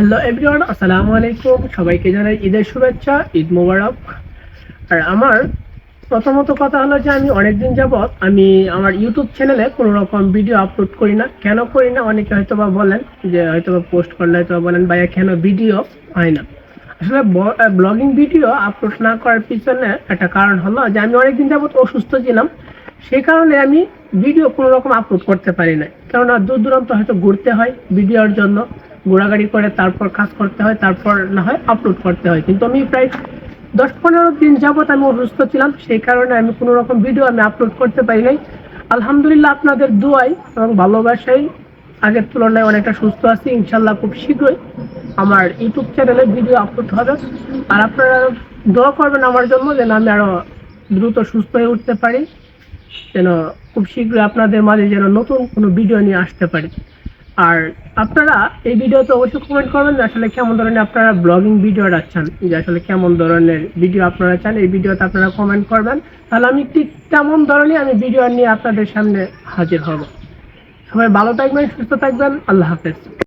Hello everyone আসসালামু আলাইকুম সবাইকে জানাই ঈদের শুভেচ্ছা, ঈদ মোবারক। আর আমার প্রথমত কথা হলো যে আমি অনেকদিন যাবৎ আমি আমার ইউটিউব চ্যানেলে কোনো রকম ভিডিও আপলোড করি না। কেন করি না? অনেকে হয়তো বা বলেন যে হয়তো বা পোস্ট করলে হয়তো বা বলেন, ভাইয়া, কেন ভিডিও হয় না? আসলে ব্লগিং ভিডিও আপলোড না করার পিছনে একটা কারণ হলো যে আমি অনেকদিন যাবৎ অসুস্থ ছিলাম। সেই কারণে আমি ভিডিও কোনো রকম আপলোড করতে পারি না কেননা দূর দূরান্ত হয়তো ঘুরতে হয় ভিডিওর জন্য। ঘোরাঘুরি করে তারপর কাজ করতে হয়, তারপর না হয় আপলোড করতে হয়। কিন্তু আমি প্রায় দশ পনেরো দিন যাবৎ আমি অসুস্থ ছিলাম, সেই কারণে আমি কোনো রকম ভিডিও আমি আপলোড করতে পারি নাই। আলহামদুলিল্লাহ আপনাদের দোয়াই এবং ভালোবাসাই আগের তুলনায় অনেকটা সুস্থ আছি ইনশাল্লাহ খুব শীঘ্রই আমার ইউটিউব চ্যানেলে ভিডিও আপলোড হবে। আর আপনারা দোয়া করবেন আমার জন্য যেন আমি আরও দ্রুত সুস্থ হয়ে উঠতে পারি, যেন খুব শীঘ্রই আপনাদের মাঝে যেন নতুন কোনো ভিডিও নিয়ে আসতে পারি। আর আপনারা এই ভিডিওতে অবশ্যই কমেন্ট করবেন যে আসলে কেমন ধরনের আপনারা ব্লগিং ভিডিও রাখছেন, যে আসলে কেমন ধরনের ভিডিও আপনারা চান, এই ভিডিওতে আপনারা কমেন্ট করবেন। তাহলে আমি ঠিক তেমন ধরনের আমি ভিডিও নিয়ে আপনাদের সামনে হাজির হব। সবাই ভালো থাকবেন, সুস্থ থাকবেন, আল্লাহ হাফেজ।